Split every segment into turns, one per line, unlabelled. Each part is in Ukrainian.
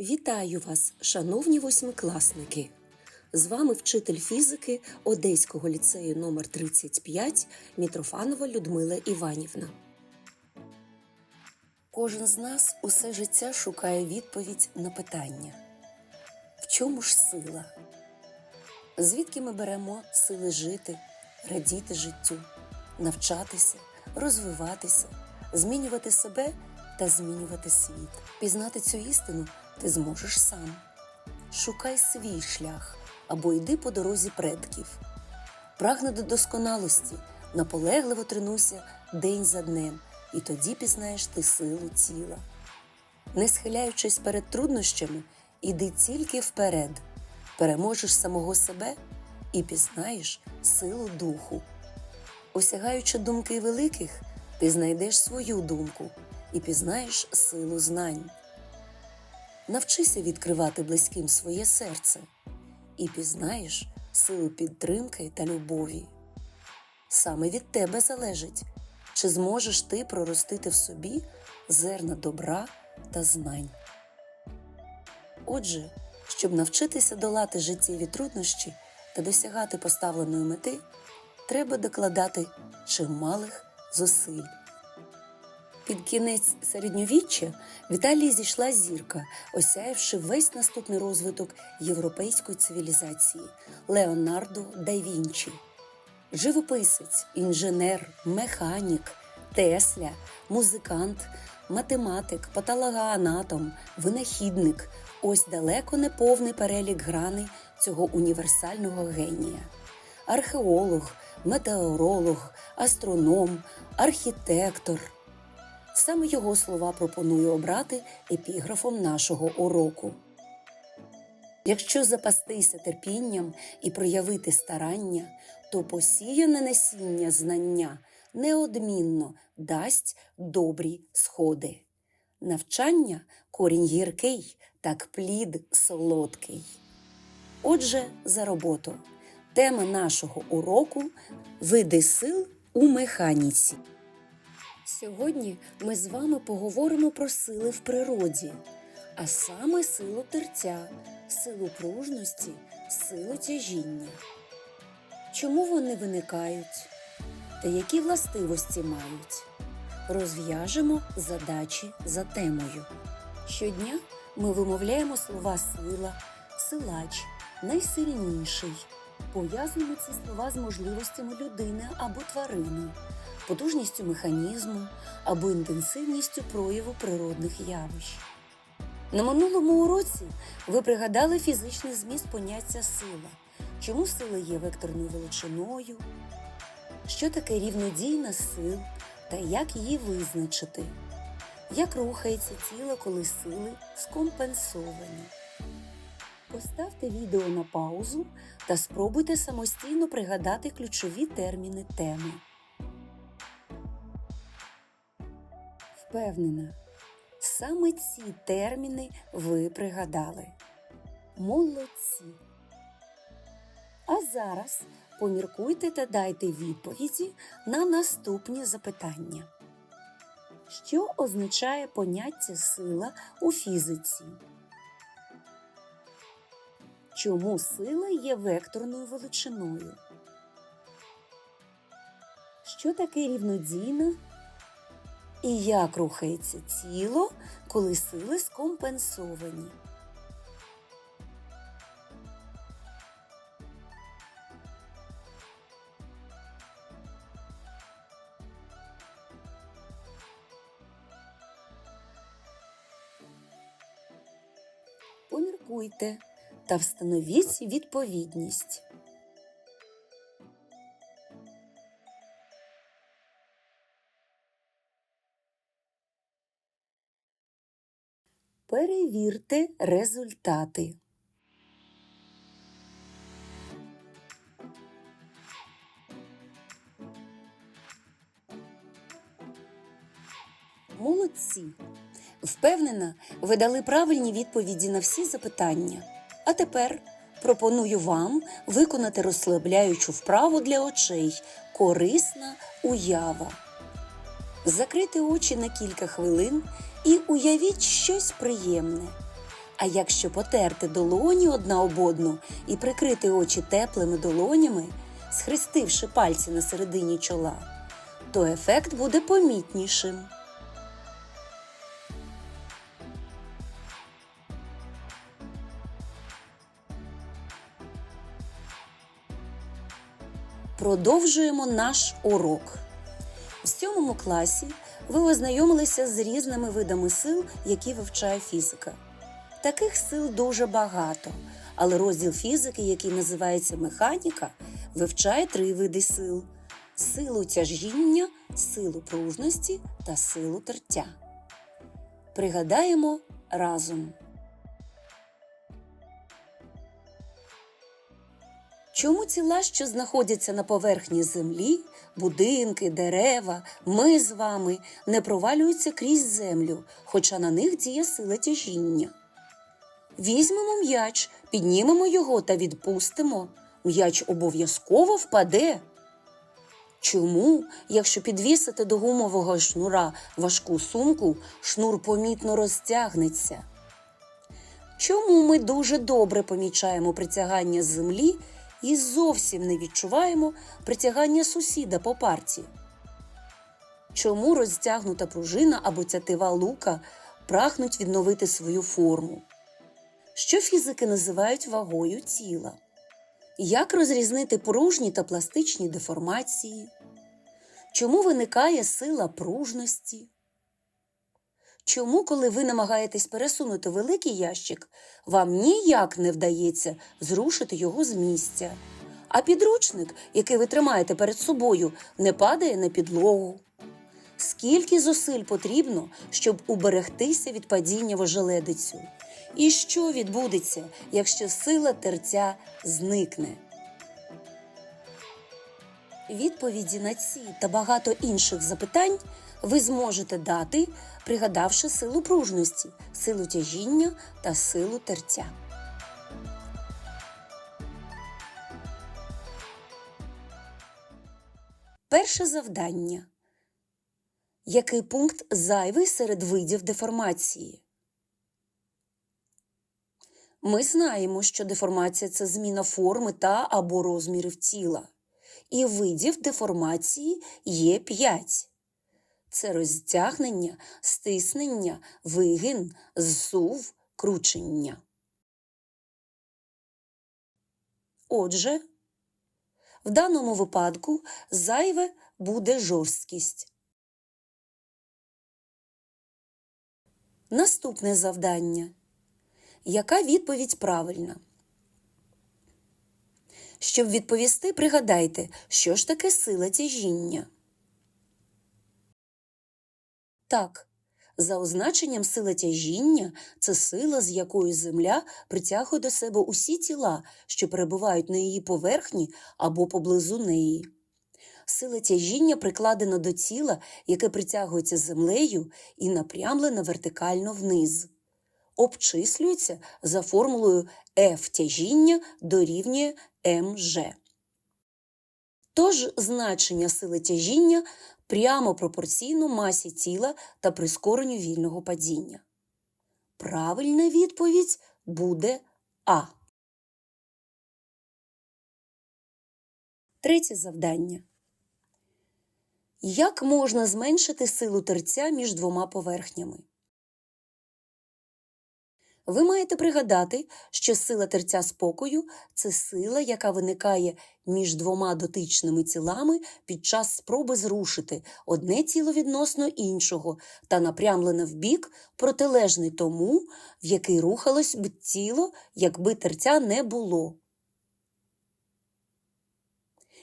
Вітаю вас, шановні восьмикласники! З вами вчитель фізики Одеського ліцею номер 35 Мітрофанова Людмила Іванівна. Кожен з нас усе життя шукає відповідь на питання: в чому ж сила? Звідки ми беремо сили жити, радіти життю, навчатися, розвиватися, змінювати себе та змінювати світ? Пізнати цю істину ти зможеш сам. Шукай свій шлях або йди по дорозі предків. Прагни до досконалості, наполегливо тренуйся день за днем, і тоді пізнаєш ти силу тіла. Не схиляючись перед труднощами, іди тільки вперед, переможеш самого себе і пізнаєш силу духу. Осягаючи думки великих, ти знайдеш свою думку і пізнаєш силу знань. Навчися відкривати близьким своє серце і пізнаєш силу підтримки та любові. Саме від тебе залежить, чи зможеш ти проростити в собі зерна добра та знань. Отже, щоб навчитися долати життєві труднощі та досягати поставленої мети, треба докладати чималих зусиль. Під кінець середньовіччя в Італії зійшла зірка, осяявши весь наступний розвиток європейської цивілізації Леонардо да Вінчі. Живописець, інженер, механік, Тесля, музикант, математик, патологоанатом, винахідник ось далеко не повний перелік граней цього універсального генія. Археолог, метеоролог, астроном, архітектор. Саме його слова пропоную обрати епіграфом нашого уроку. Якщо запастися терпінням і проявити старання, то посіяне насіння знання неодмінно дасть добрі сходи. Навчання корінь гіркий, так плід солодкий. Отже, за роботу. Тема нашого уроку види сил у механіці. Сьогодні ми з вами поговоримо про сили в природі, а саме силу терця, силу пружності, силу тяжіння. Чому вони виникають та які властивості мають? Розв'яжемо задачі за темою. Щодня ми вимовляємо слова сила, силач, найсильніший. Пов'язуємо ці слова з можливостями людини або тварини потужністю механізму або інтенсивністю прояву природних явищ. На минулому уроці ви пригадали фізичний зміст поняття сила, чому сила є векторною величиною, що таке рівнодійна сил та як її визначити, як рухається тіло, коли сили скомпенсовані. Поставте відео на паузу та спробуйте самостійно пригадати ключові терміни теми. Впевнена, саме ці терміни ви пригадали. Молодці. А зараз поміркуйте та дайте відповіді на наступні запитання. Що означає поняття сила у фізиці? Чому сила є векторною величиною? Що таке рівнодійна і як рухається тіло, коли сили скомпенсовані. Поміркуйте та встановіть відповідність. Перевірте результати. Молодці! Впевнена, ви дали правильні відповіді на всі запитання. А тепер пропоную вам виконати розслабляючу вправу для очей корисна уява. Закрити очі на кілька хвилин і уявіть щось приємне. А якщо потерти долоні одна об одну і прикрити очі теплими долонями, схрестивши пальці на середині чола, то ефект буде помітнішим. Продовжуємо наш урок. В сьомому класі ви ознайомилися з різними видами сил, які вивчає фізика. Таких сил дуже багато, але розділ фізики, який називається механіка, вивчає три види сил: силу тяжіння, силу пружності та силу тертя. Пригадаємо разом. Чому тіла, що знаходяться на поверхні землі, будинки, дерева, ми з вами не провалюються крізь землю, хоча на них діє сила тяжіння? Візьмемо м'яч, піднімемо його та відпустимо. М'яч обов'язково впаде. Чому, якщо підвісити до гумового шнура важку сумку, шнур помітно розтягнеться? Чому ми дуже добре помічаємо притягання землі і зовсім не відчуваємо притягання сусіда по парті? Чому розтягнута пружина або тятива лука прагнуть відновити свою форму? Що фізики називають вагою тіла? Як розрізнити пружні та пластичні деформації? Чому виникає сила пружності? Чому, коли ви намагаєтесь пересунути великий ящик, вам ніяк не вдається зрушити його з місця, а підручник, який ви тримаєте перед собою, не падає на підлогу? Скільки зусиль потрібно, щоб уберегтися від падіння в ожеледицю? І що відбудеться, якщо сила терця зникне? Відповіді на ці та багато інших запитань ви зможете дати, пригадавши силу пружності, силу тяжіння та силу терця. Перше завдання. Який пункт зайвий серед видів деформації? Ми знаємо, що деформація це зміна форми та або розмірів тіла. І видів деформації є п'ять. Це розтягнення, стиснення, вигин, зсув, кручення. Отже, в даному випадку зайве буде жорсткість. Наступне завдання. Яка відповідь правильна? Щоб відповісти, пригадайте, що ж таке сила тяжіння. Так, за означенням сила тяжіння це сила, з якою Земля притягує до себе усі тіла, що перебувають на її поверхні або поблизу неї. Сила тяжіння прикладена до тіла, яке притягується землею і напрямлена вертикально вниз. Обчислюється за формулою F тяжіння дорівнює МЖ. Тож значення сили тяжіння прямо пропорційно масі тіла та прискоренню вільного падіння. Правильна відповідь буде А. Третє завдання. Як можна зменшити силу терця між двома поверхнями? Ви маєте пригадати, що сила терця спокою це сила, яка виникає між двома дотичними тілами під час спроби зрушити одне тіло відносно іншого та напрямлене в бік, протилежний тому, в який рухалось б тіло, якби терця не було.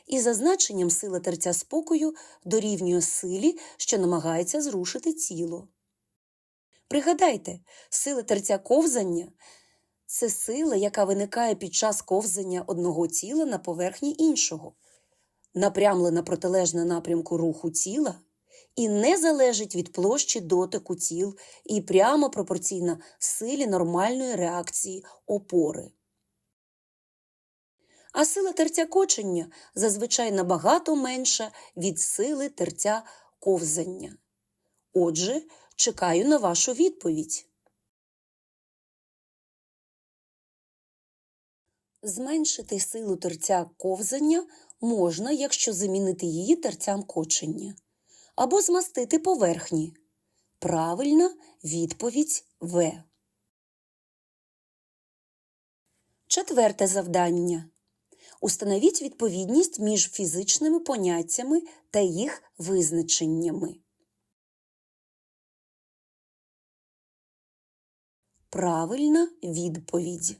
І за значенням сила терця спокою дорівнює силі, що намагається зрушити тіло. Пригадайте, сила терця ковзання це сила, яка виникає під час ковзання одного тіла на поверхні іншого, напрямлена протилежна напрямку руху тіла і не залежить від площі дотику тіл і прямо пропорційна силі нормальної реакції опори. А сила терця кочення зазвичай набагато менша від сили терця ковзання. Отже, чекаю на вашу відповідь. Зменшити силу терця ковзання можна, якщо замінити її терцям кочення. Або змастити поверхні. Правильна відповідь В. Четверте завдання. Установіть відповідність між фізичними поняттями та їх визначеннями. Правильна відповідь.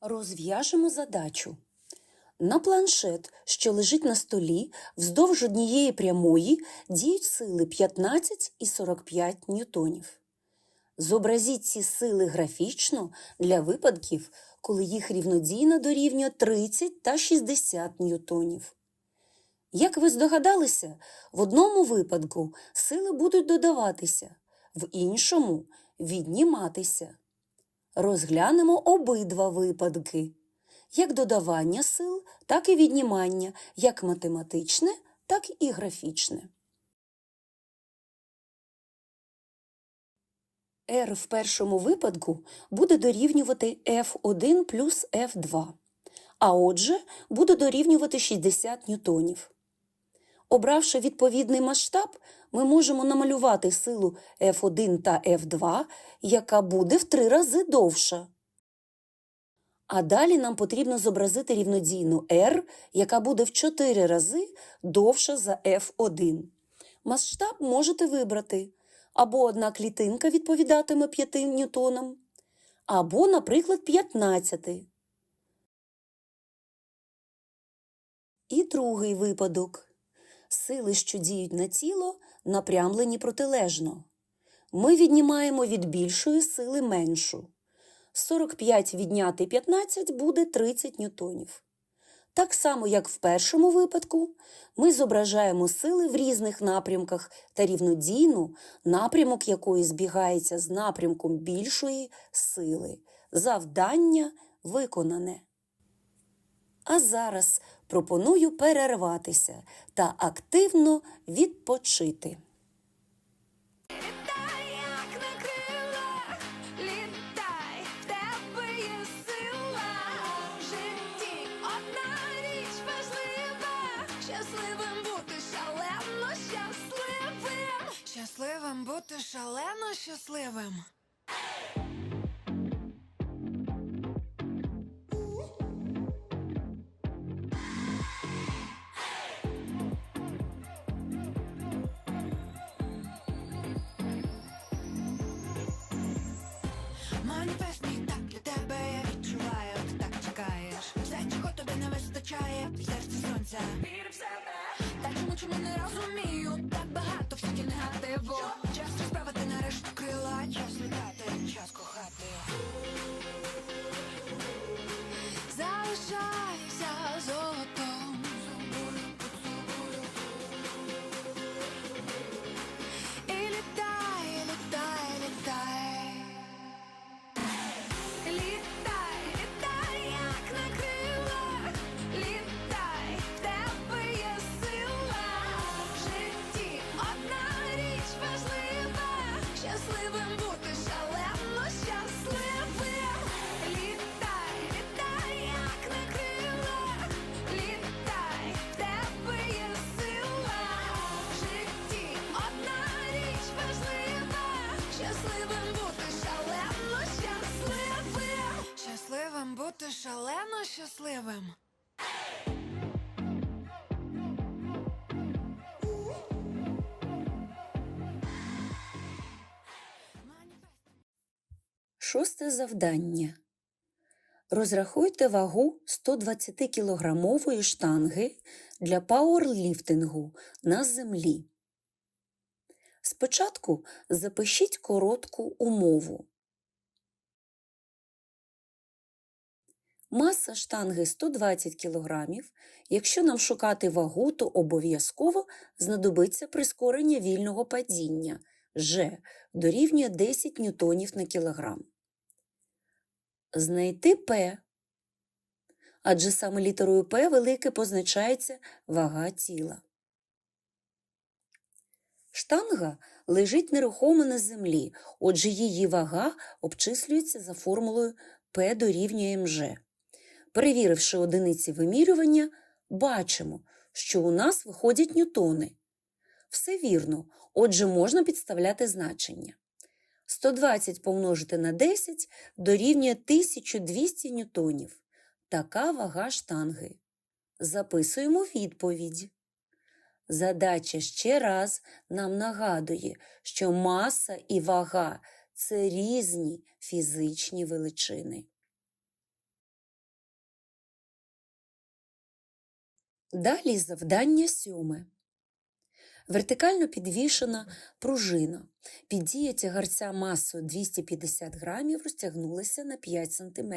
Розв'яжемо задачу. На планшет, що лежить на столі, вздовж однієї прямої діють сили 15 і 45 ньютонів. Зобразіть ці сили графічно для випадків, коли їх рівнодійно дорівнює 30 та 60 ньютонів. Як ви здогадалися, в одному випадку сили будуть додаватися, в іншому відніматися. Розглянемо обидва випадки як додавання сил, так і віднімання, як математичне, так і графічне. R в першому випадку буде дорівнювати F1 плюс F2, а отже, буде дорівнювати 60 ньютонів. Обравши відповідний масштаб, ми можемо намалювати силу F1 та F2, яка буде в три рази довша. А далі нам потрібно зобразити рівнодійну R, яка буде в 4 рази довша за F1. Масштаб можете вибрати. Або одна клітинка відповідатиме 5 ньютонам, або, наприклад, 15. І другий випадок. Сили, що діють на тіло, напрямлені протилежно. Ми віднімаємо від більшої сили меншу. 45 відняти 15 буде 30 ньютонів. Так само, як в першому випадку, ми зображаємо сили в різних напрямках та рівнодійну, напрямок якої збігається з напрямком більшої сили. Завдання виконане. А зараз пропоную перерватися та активно відпочити.
Літай, як на крилах, літай, тебе є сила. В житті одна річ важлива, щасливим бути шалено щасливим.
Шосте завдання. Розрахуйте вагу 120-кілограмової штанги для пауерліфтингу на землі. Спочатку запишіть коротку умову. Маса штанги 120 кг. Якщо нам шукати вагу, то обов'язково знадобиться прискорення вільного падіння Ж дорівнює 10 ньютонів на кілограм. Знайти П. Адже саме літерою П велике позначається вага тіла. Штанга лежить нерухомо на землі, отже її вага обчислюється за формулою P дорівнює МЖ. Перевіривши одиниці вимірювання, бачимо, що у нас виходять ньютони. Все вірно, отже можна підставляти значення. 120 помножити на 10 дорівнює 1200 ньютонів. Така вага штанги. Записуємо відповідь. Задача ще раз нам нагадує, що маса і вага це різні фізичні величини. Далі завдання сьоме. Вертикально підвішена пружина під дією тягарця масою 250 грамів розтягнулася на 5 см.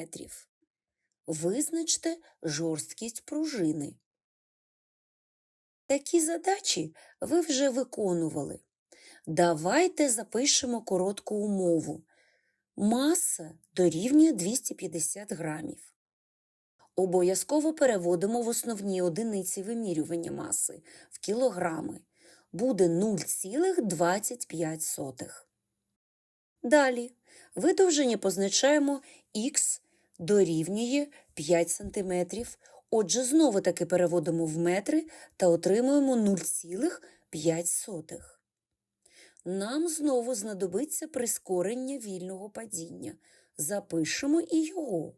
Визначте жорсткість пружини. Такі задачі ви вже виконували. Давайте запишемо коротку умову. Маса дорівнює 250 грамів. Обов'язково переводимо в основні одиниці вимірювання маси в кілограми. Буде 0,25. Далі видовження позначаємо х дорівнює 5 см. Отже, знову таки переводимо в метри та отримуємо 0,5. Нам знову знадобиться прискорення вільного падіння. Запишемо і його.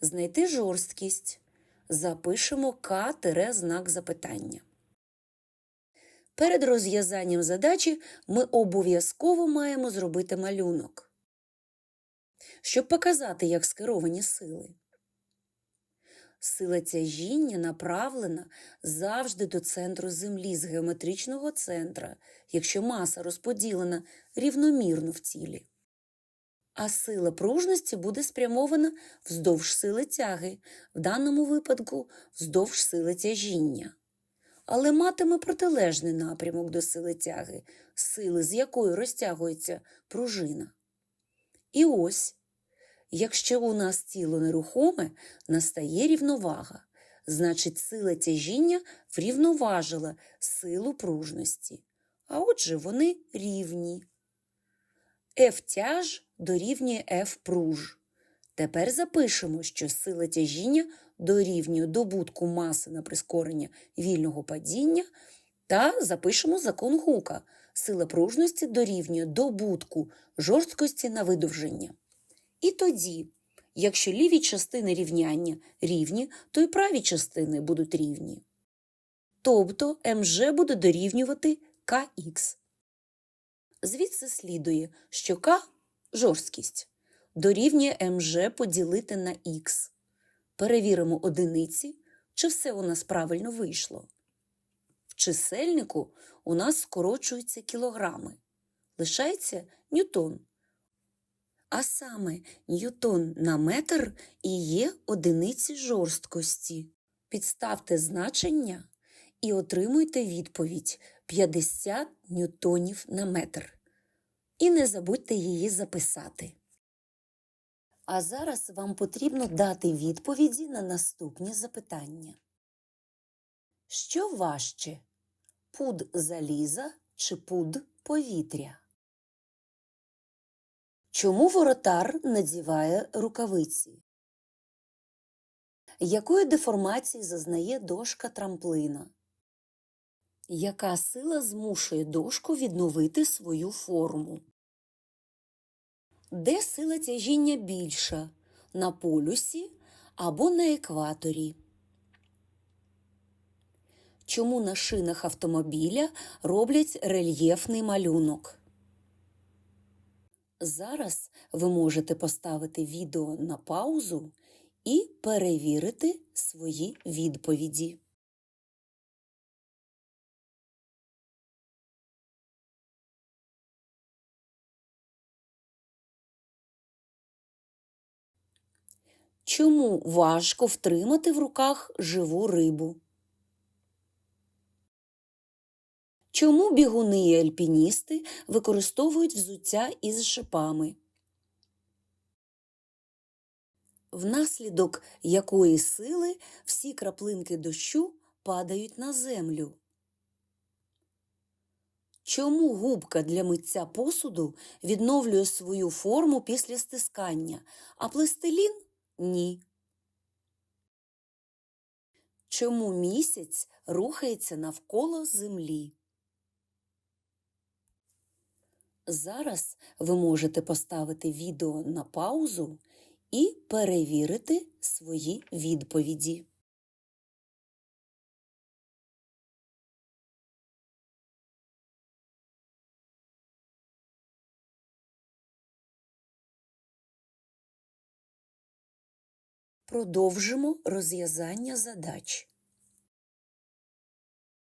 Знайти жорсткість. Запишемо К-знак запитання. Перед розв'язанням задачі ми обов'язково маємо зробити малюнок, щоб показати, як скеровані сили. Сила тяжіння направлена завжди до центру Землі з геометричного центра, якщо маса розподілена рівномірно в тілі. А сила пружності буде спрямована вздовж сили тяги, в даному випадку вздовж сили тяжіння. Але матиме протилежний напрямок до сили тяги, сили, з якою розтягується пружина. І ось Якщо у нас тіло нерухоме, настає рівновага, значить сила тяжіння врівноважила силу пружності. А отже, вони рівні. F тяж дорівнює F пруж. Тепер запишемо, що сила тяжіння дорівнює добутку маси на прискорення вільного падіння та запишемо закон Гука. Сила пружності дорівнює добутку жорсткості на видовження. І тоді, якщо ліві частини рівняння рівні, то й праві частини будуть рівні. Тобто МЖ буде дорівнювати КХ. Звідси слідує, що К жорсткість дорівнює МЖ поділити на Х. Перевіримо одиниці, чи все у нас правильно вийшло. В чисельнику у нас скорочуються кілограми. Лишається ньютон. А саме ньютон на метр і є одиниці жорсткості. Підставте значення і отримуйте відповідь 50 ньютонів на метр. І не забудьте її записати. А зараз вам потрібно дати відповіді на наступні запитання. Що важче? Пуд заліза чи пуд повітря? Чому воротар надіває рукавиці? Якої деформації зазнає дошка трамплина? Яка сила змушує дошку відновити свою форму? Де сила тяжіння більша? На полюсі або на екваторі? Чому на шинах автомобіля роблять рельєфний малюнок? Зараз ви можете поставити відео на паузу і перевірити свої відповіді. Чому важко втримати в руках живу рибу? Чому бігуни і альпіністи використовують взуття із шипами? Внаслідок якої сили всі краплинки дощу падають на землю? Чому губка для миття посуду відновлює свою форму після стискання, а пластилін ні? Чому місяць рухається навколо землі? Зараз ви можете поставити відео на паузу і перевірити свої відповіді. Продовжимо розв'язання задач.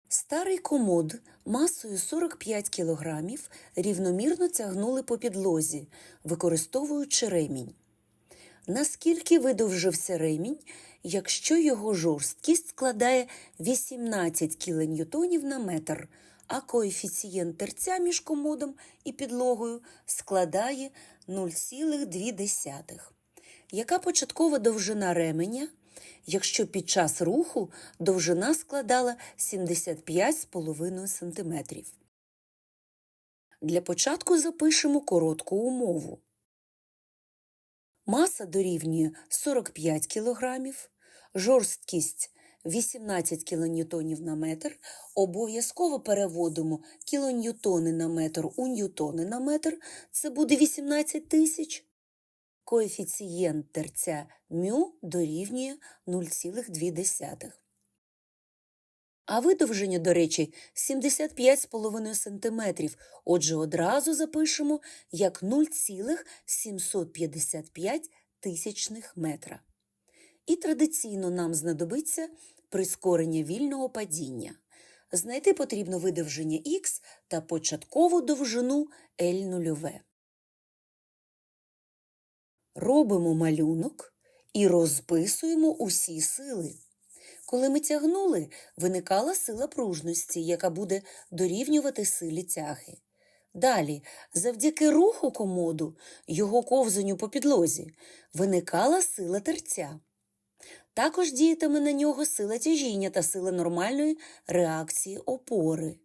Старий комод масою 45 кг рівномірно тягнули по підлозі, використовуючи ремінь. Наскільки видовжився ремінь, якщо його жорсткість складає 18 кН на метр, а коефіцієнт терця між комодом і підлогою складає 0,2? Яка початкова довжина ременя, якщо під час руху довжина складала 75,5 см? Для початку запишемо коротку умову. Маса дорівнює 45 кг, жорсткість 18 кН на метр. Обов'язково переводимо кілоньютони на метр у ньютони на метр. Це буде 18 тисяч. Коефіцієнт терця мю дорівнює 0,2. А видовження, до речі, 75,5 см. Отже, одразу запишемо як 0,755 тисячних метра. І традиційно нам знадобиться прискорення вільного падіння. Знайти потрібно видовження х та початкову довжину L0. Робимо малюнок і розписуємо усі сили. Коли ми тягнули, виникала сила пружності, яка буде дорівнювати силі тяги. Далі, завдяки руху комоду, його ковзанню по підлозі, виникала сила терця. Також діятиме на нього сила тяжіння та сила нормальної реакції опори.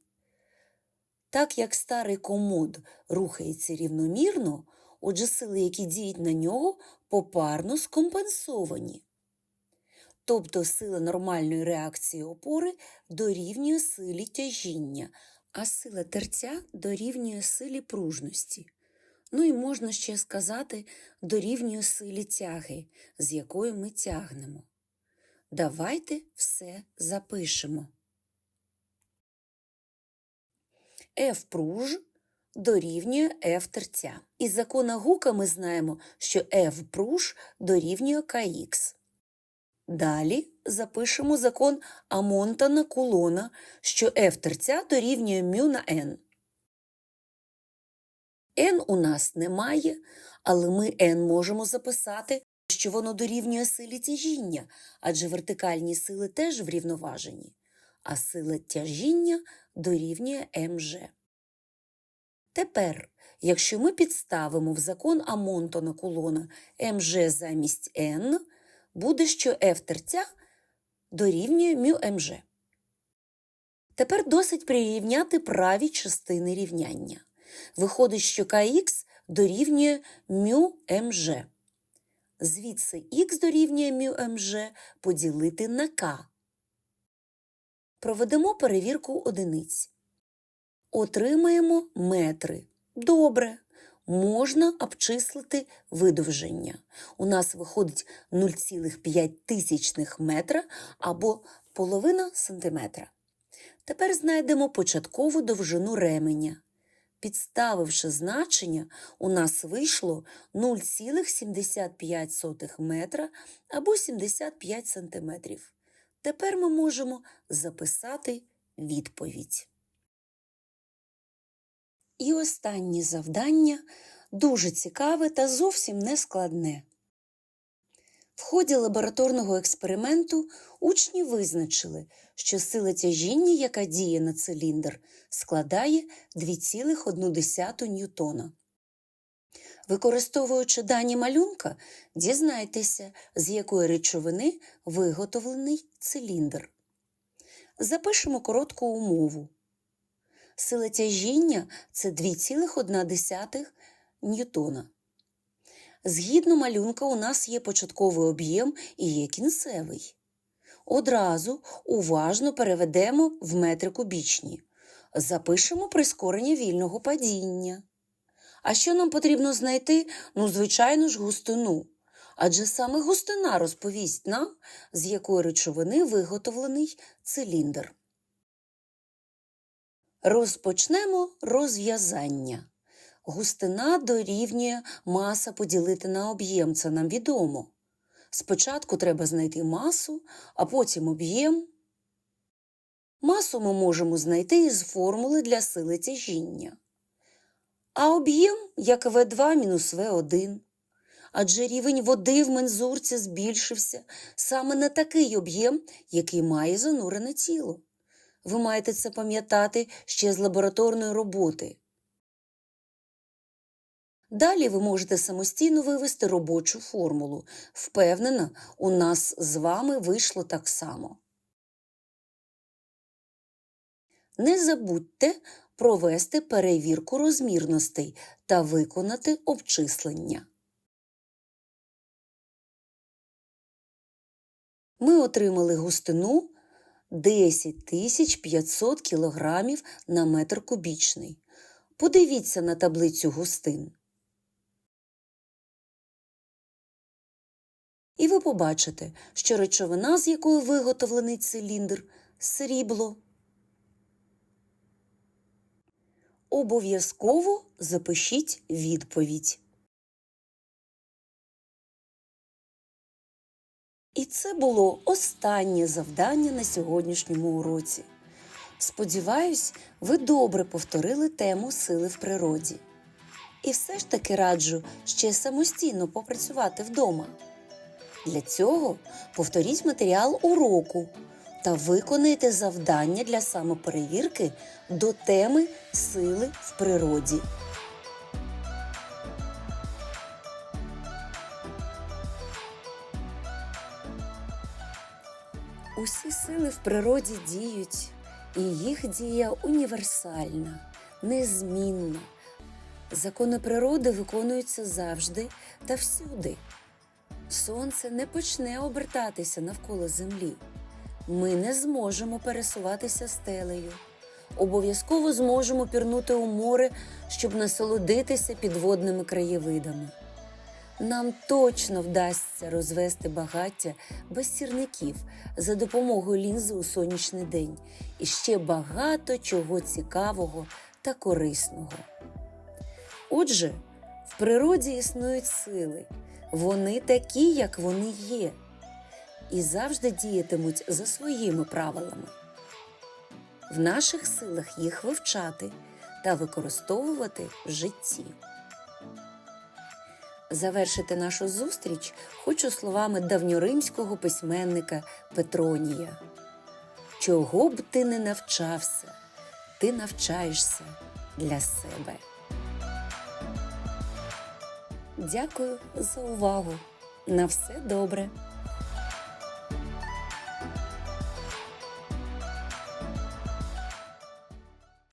Так як старий комод рухається рівномірно, отже сили, які діють на нього, попарно скомпенсовані. Тобто сила нормальної реакції опори дорівнює силі тяжіння, а сила терця дорівнює силі пружності. Ну і можна ще сказати, дорівнює силі тяги, з якою ми тягнемо. Давайте все запишемо. F пруж дорівнює F терця. Із закона Гука ми знаємо, що F пруж дорівнює КХ. Далі запишемо закон Амонтана Кулона, що F терця дорівнює μ на n. n у нас немає, але ми n можемо записати, що воно дорівнює силі тяжіння, адже вертикальні сили теж врівноважені, а сила тяжіння дорівнює МЖ. Тепер, якщо ми підставимо в закон Амонтона колона МЖ замість Н. буде, що F тертя дорівнює μ МЖ. Тепер досить прирівняти праві частини рівняння. Виходить, що КХ дорівнює μ МЖ. Звідси х дорівнює μ МЖ поділити на К. Проведемо перевірку одиниць. Отримаємо метри. Добре. Можна обчислити видовження. У нас виходить 0,5 тисячних метра або половина сантиметра. Тепер знайдемо початкову довжину ременя. Підставивши значення, у нас вийшло 0,75 метра або 75 сантиметрів. Тепер ми можемо записати відповідь. І останнє завдання дуже цікаве та зовсім не складне. В ході лабораторного експерименту учні визначили, що сила тяжіння, яка діє на циліндр, складає 2,1 ньютона. Використовуючи дані малюнка, дізнайтеся, з якої речовини виготовлений циліндр. Запишемо коротку умову. Сила тяжіння це 2,1 ньютона. Згідно малюнка, у нас є початковий об'єм і є кінцевий. Одразу уважно переведемо в метри кубічні. Запишемо прискорення вільного падіння. А що нам потрібно знайти? Ну, звичайно ж, густину. Адже саме густина розповість нам, з якої речовини виготовлений циліндр. Розпочнемо розв'язання. Густина дорівнює маса поділити на об'єм, це нам відомо. Спочатку треба знайти масу, а потім об'єм. Масу ми можемо знайти із формули для сили тяжіння. А об'єм як В2 мінус В1. Адже рівень води в мензурці збільшився саме на такий об'єм, який має занурене тіло. Ви маєте це пам'ятати ще з лабораторної роботи. Далі ви можете самостійно вивести робочу формулу. Впевнена, у нас з вами вийшло так само. Не забудьте провести перевірку розмірностей та виконати обчислення. Ми отримали густину 10 500 кг на метр кубічний. Подивіться на таблицю густин. І ви побачите, що речовина, з якої виготовлений циліндр срібло. Обов'язково запишіть відповідь. І це було останнє завдання на сьогоднішньому уроці. Сподіваюсь, ви добре повторили тему сили в природі. І все ж таки раджу ще самостійно попрацювати вдома. Для цього повторіть матеріал уроку та виконайте завдання для самоперевірки до теми сили в природі. Усі сили в природі діють, і їх дія універсальна, незмінна. Закони природи виконуються завжди та всюди. Сонце не почне обертатися навколо землі. Ми не зможемо пересуватися стелею. Обов'язково зможемо пірнути у море, щоб насолодитися підводними краєвидами. Нам точно вдасться розвести багаття без сірників за допомогою лінзи у сонячний день і ще багато чого цікавого та корисного. Отже, в природі існують сили, вони такі, як вони є, і завжди діятимуть за своїми правилами. В наших силах їх вивчати та використовувати в житті. Завершити нашу зустріч хочу словами давньоримського письменника Петронія. Чого б ти не навчався, ти навчаєшся для себе. Дякую за увагу. На все добре.